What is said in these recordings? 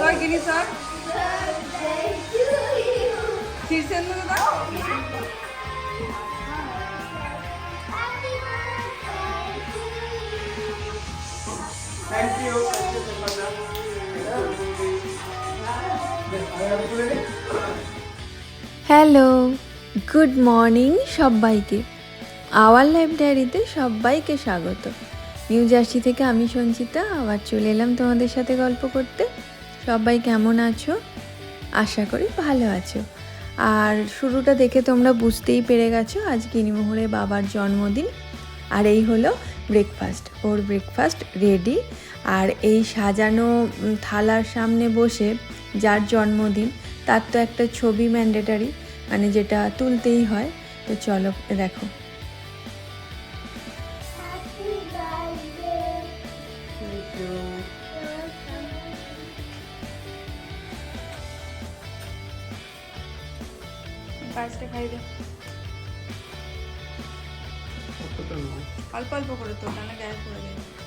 Bak Deniz bak. Kirsen'in adı da. Thank. Hello. Good morning সবাইকে। Our life ডায়েরিতে সবাইকে স্বাগত। নিউ জার্সি থেকে আমি সঞ্চিতা, আবার চলে এলাম তোমাদের সাথে গল্প করতে। সবাই কেমন আছো? আশা করি ভালো আছো। আর শুরুটা দেখে তোমরা বুঝতেই পেরে গেছো, আজ গিনিমোহরে বাবার জন্মদিন। আর এই হলো ব্রেকফাস্ট ওর ব্রেকফাস্ট রেডি আর এই সাজানো থালার সামনে বসে যার জন্মদিন, তার তো একটা ছবি ম্যান্ডেটারি মানে যেটা তুলতেই হয় তো চলো দেখো. পায়েসটা খাই দে। অল্প অল্প করে তো নাহলে গ্যাস করে দেবে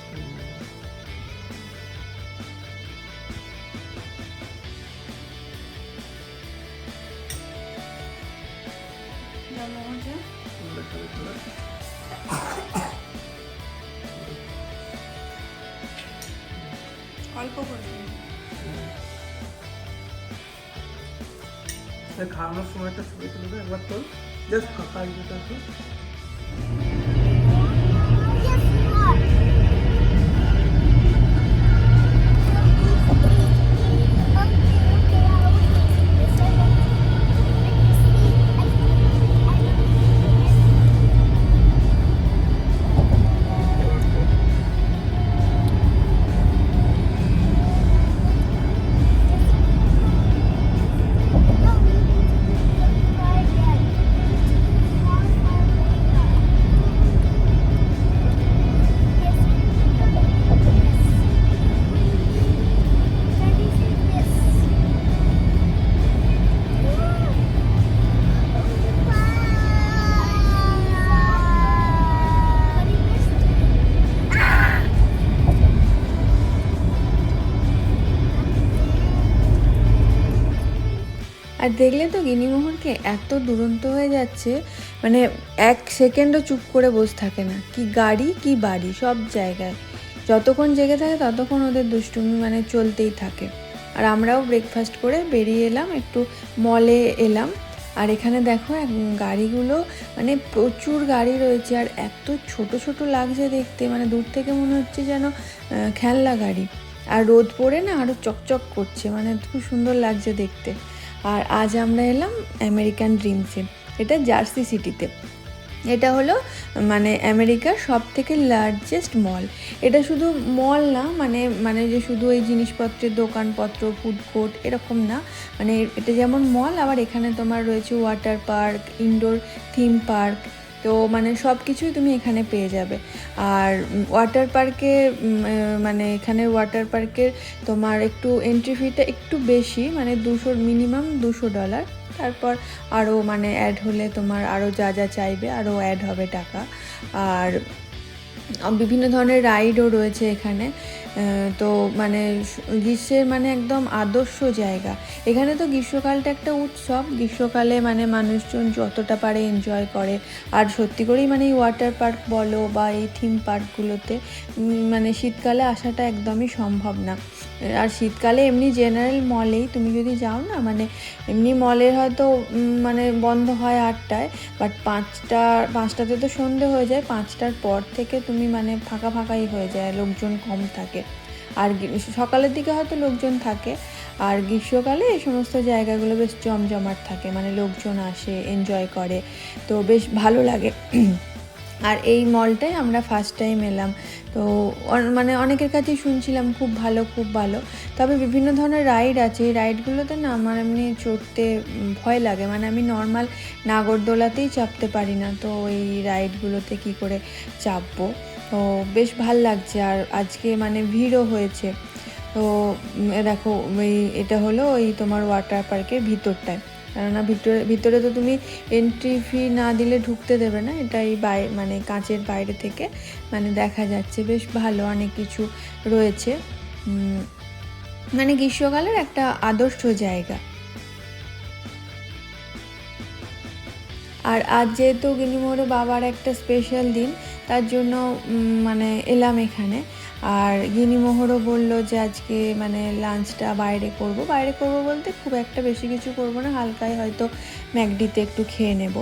অল্প করে দিন। এই খাওয়ানোর সময় একটা ছবি তুলে দে একবার তোর জাস্ট ফাঁকা আর দেখলে তো গিনিমোহরকে এত দুরন্ত হয়ে যাচ্ছে মানে এক সেকেন্ডও চুপ করে বসে থাকে না। কি গাড়ি, কি বাড়ি, সব জায়গায়। যতক্ষণ জেগে থাকে ততক্ষণ ওদের দুষ্টুমি মানে চলতেই থাকে। আর আমরাও ব্রেকফাস্ট করে বেরিয়ে এলাম, একটু মলে এলাম। আর এখানে দেখো এক গাড়িগুলো মানে প্রচুর গাড়ি রয়েছে। আর এত ছোট ছোট লাগছে দেখতে মানে দূর থেকে মনে হচ্ছে যেন খেলনা গাড়ি। আর রোদ পড়ে না আরও চকচক করছে মানে খুব সুন্দর লাগছে দেখতে। আর আজ আমরা এলাম আমেরিকান ড্রিমসে। এটা জার্সি সিটিতে। এটা হলো মানে আমেরিকার সব থেকে লার্জেস্ট মল এটা শুধু মল না মানে মানে যে শুধু ওই জিনিসপত্রের দোকানপত্র ফুড কোর্ট এরকম না। মানে এটা যেমন মল আবার এখানে তোমার রয়েছে water park indoor theme park তো মানে সব কিছুই তুমি এখানে পেয়ে যাবে। আর ওয়াটার পার্কে মানে এখানে ওয়াটার পার্কের তোমার একটু এন্ট্রি ফিটা একটু বেশি মানে দুশো মিনিমাম দুশো ডলার তারপর আরও মানে অ্যাড হলে তোমার আরও যা যা চাইবে আরও অ্যাড হবে টাকা। আর বিভিন্ন ধরনের রাইডও রয়েছে এখানে। তো মানে গ্রীষ্মের মানে একদম আদর্শ জায়গা। এখানে তো গ্রীষ্মকালটা একটা উৎসব। গ্রীষ্মকালে মানে মানুষজন যতটা পারে এনজয় করে। আর সত্যি করেই মানে এই ওয়াটার পার্ক বলো বা এই থিম পার্কগুলোতে মানে শীতকালে আসাটা একদমই সম্ভব না। আর শীতকালে এমনি জেনারেল মলেই তুমি যদি যাও না মানে এমনি মলের হয়তো মানে বন্ধ হয় আটটায় বাট পাঁচটা, পাঁচটাতে তো সন্ধে হয়ে যায়, পাঁচটার পর থেকে তুমি মানে ফাঁকা ফাঁকাই হয়ে যায়, লোকজন কম থাকে। আর সকালের দিকে হয়তো লোকজন থাকে। আর গ্রীষ্মকালে এই সমস্ত জায়গাগুলো বেশ জমজমাট থাকে। মানে লোকজন আসে এনজয় করে। তো বেশ ভালো লাগে। আর এই মলটায় আমরা ফার্স্ট টাইম এলাম। তো মানে অনেকের কাছেই শুনছিলাম, খুব ভালো খুব ভালো। তবে বিভিন্ন ধরনের রাইড আছে। এই রাইডগুলোতে না আমার এমনি চড়তে ভয় লাগে। মানে আমি নর্মাল নাগরদোলাতেই চাপতে পারি না। তো এই রাইডগুলোতে কি করে চাপবো? তো বেশ ভালো লাগছে আর আজকে মানে ভিড়ও হয়েছে। তো দেখো ওই এটা হলো ওই তোমার ওয়াটার পার্কের ভিতরটায়। কেননা ভিতরে ভিতরে তো তুমি এন্ট্রি ফি না দিলে ঢুকতে দেবে না এটা এই বাই মানে কাঁচের বাইরে থেকে মানে দেখা যাচ্ছে। বেশ ভালো অনেক কিছু রয়েছে। মানে গ্রীষ্মকালের একটা আদর্শ জায়গা। আর আজ যেহেতু গিনিমোড়ে বাবার একটা স্পেশাল দিন, তার জন্য মানে এলাম এখানে। আর গিনিমোহরও বলল যে আজকে মানে লাঞ্চটা বাইরে করব। বাইরে করব বলতে খুব একটা বেশি কিছু করব না হালকাই হয়তো ম্যাকডিতে একটু খেয়ে নেব।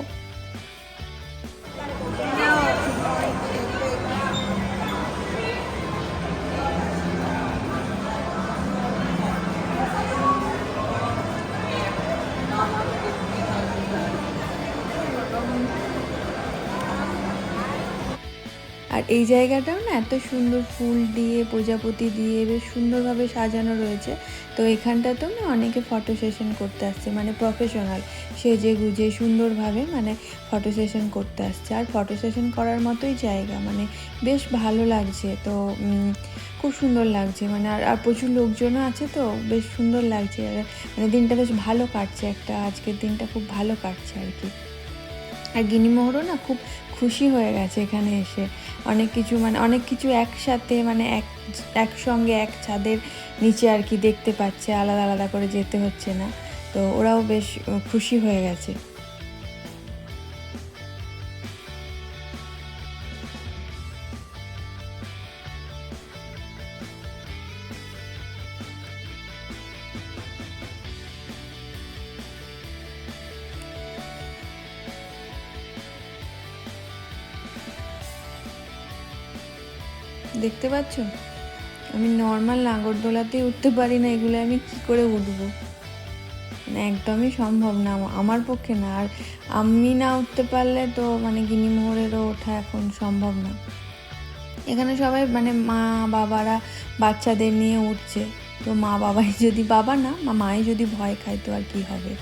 আর এই জায়গাটাও না এত সুন্দর ফুল দিয়ে, প্রজাপতি দিয়ে বেশ সুন্দরভাবে সাজানো রয়েছে। তো এখানটাতেও না অনেকে ফটো সেশন করতে আসছে মানে প্রফেশনাল সেজে গুজে সুন্দরভাবে মানে ফটো সেশন করতে আসছে। আর ফটো সেশন করার মতোই জায়গা মানে বেশ ভালো লাগছে। তো খুব সুন্দর লাগছে। মানে আর আর প্রচুর লোকজনও আছে তো, বেশ সুন্দর লাগছে। আর মানে দিনটা বেশ ভালো কাটছে একটা, আজকের দিনটা খুব ভালো কাটছে আর কি। আর গিনিমোহরও না খুব খুশি হয়ে গেছে এখানে এসে। অনেক কিছু মানে অনেক কিছু একসাথে মানে এক, একসঙ্গে এক ছাদের নিচে আর কি দেখতে পাচ্ছে, আলাদা আলাদা করে যেতে হচ্ছে না। তো ওরাও বেশ খুশি হয়ে গেছে। দেখতে পাচ্ছ? আমি নর্মাল নাগরদোলাতেই উঠতে পারি না, এগুলো আমি কি করে উঠবো? মানে একদমই সম্ভব না আমার পক্ষে না। আর আমি না উঠতে পারলে তো মানে গিনিমোহরেরও ওঠা এখন সম্ভব না। এখানে সবাই মানে মা বাবারা বাচ্চাদের নিয়ে উঠছে। তো মা বাবাই যদি বাবা না, মা মাই যদি ভয় খায়, তো আর কি হবে?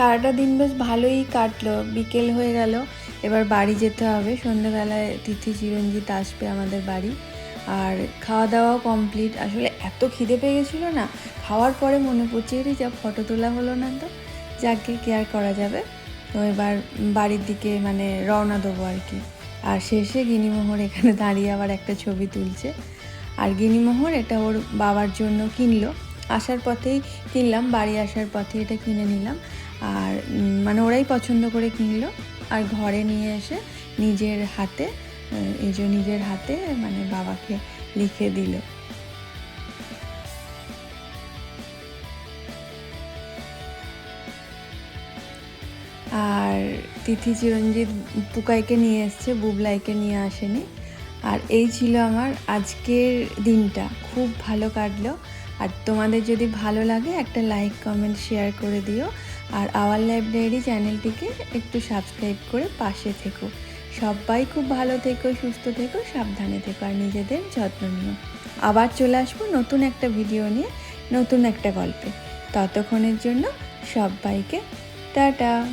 সারাটা দিন বেশ ভালোই কাটলো। বিকেল হয়ে গেল, এবার বাড়ি যেতে হবে। সন্ধ্যেবেলায় তিথি চিরঞ্জিত আসবে আমাদের বাড়ি। আর খাওয়া দাওয়াও কমপ্লিট আসলে এত খিদে পেয়ে গেছিল না, খাওয়ার পরে মনে পড়ছে রে যা ফটো তোলা হলো না তো, যাকে কেয়ার করা যাবে। তো এবার বাড়ির দিকে মানে রওনা দেবো আর কি। আর শেষে গিনিমোহর এখানে দাঁড়িয়ে আবার একটা ছবি তুলছে। আর গিনিমোহর এটা ওর বাবার জন্য কিনলো। আসার পথেই কিনলাম, বাড়ি আসার পথে এটা কিনে নিলাম। আর মানে ওরাই পছন্দ করে কিনলো। আর ঘরে নিয়ে এসে নিজের হাতে এই যে নিজের হাতে মানে বাবাকে লিখে দিল। আর তিথি চিরঞ্জিত পুকাইকে নিয়ে এসছে, বুবলাইকে নিয়ে আসেনি। আর এই ছিল আমার আজকের দিনটা। খুব ভালো কাটলো। আর তোমাদের যদি ভালো লাগে, একটা লাইক, কমেন্ট, শেয়ার করে দিও। আর আওয়ার লাইব্রেরি চ্যানেলটিকে একটু সাবস্ক্রাইব করে পাশে থেকো। সবাই খুব ভালো থেকো, সুস্থ থেকো, সাবধানে থেকো আর নিজেদের যত্ন নিও। আবার চলে আসব নতুন একটা ভিডিও নিয়ে, নতুন একটা গল্পে। ততক্ষণের জন্য সবাইকে টাটা!